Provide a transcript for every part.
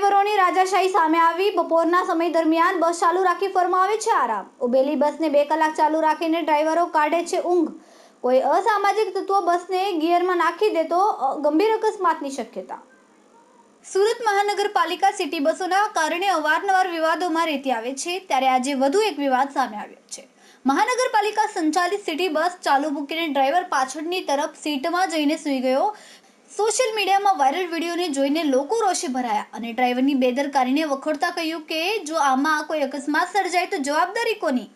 લોકોની રાજાશાહી સામે આવી. બપોરના સમય દરમિયાન બસ ચાલુ રાખી ફરમાવે છે આરામ. ઉભેલી બસને બે કલાક ચાલુ રાખીને ડ્રાઈવરો કાઢે છે ઊંઘ. કોઈ અસામાજિક તત્વો બસને ગિયરમાં નાખી દે ગંભીર અકસ્માતની શક્યતા. સુરત મહાનગરપાલિકા સિટી બસોના કારણે અવારનવાર વિવાદોમાં રેતી આવે છે. ત્યારે આજે વધુ એક વિવાદ સામે આવ્યો છે. મહાનગરપાલિકા સંચાલિત સિટી બસ ચાલુ મૂકીને ડ્રાઈવર પાછળની તરફ સીટમાં જઈને સૂઈ ગયો. સોશિયલ મીડિયામાં વાયરલ વિડીયોને જોઈને લોકો રોષે ભરાયા અને ડ્રાઈવરની બેદરકારીને વખોડતા કહ્યું કે જો આમાં કોઈ અકસ્માત સર્જાય તો જવાબદારી કોની?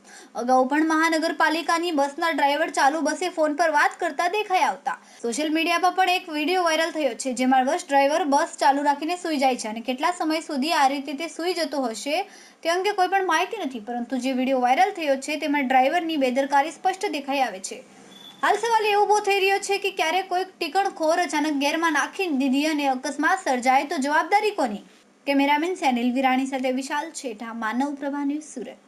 અગાઉ પણ મહાનગરપાલિકાની બસના ડ્રાઈવર ચાલુ બસે ફોન પર વાત કરતા દેખાઈ આવતા. સોશિયલ મીડિયા પર પણ એક વીડિયો વાયરલ થયો છે જેમાં બસ ડ્રાઈવર બસ ચાલુ રાખીને સૂઈ જાય છે અને કેટલા સમય સુધી આ રીતે તે સૂઈ જતો હશે તે અંગે કોઈ પણ માહિતી નથી, પરંતુ જે વીડિયો વાયરલ થયો છે તેમાં ડ્રાઈવરની બેદરકારી સ્પષ્ટ દેખાઈ આવે છે. હાલ સવાલ એ ઊભો થઈ રહ્યો છે કે ક્યારેક કોઈક ટીકણખોર અચાનક ગેરમાં નાખી દીધી અને અકસ્માત સર્જાય તો જવાબદારી કોની? કેમેરામેન સેનિલ વિરાણી સાથે વિશાલ છેઠા, માનવ પ્રભા ન્યૂઝ સુરત.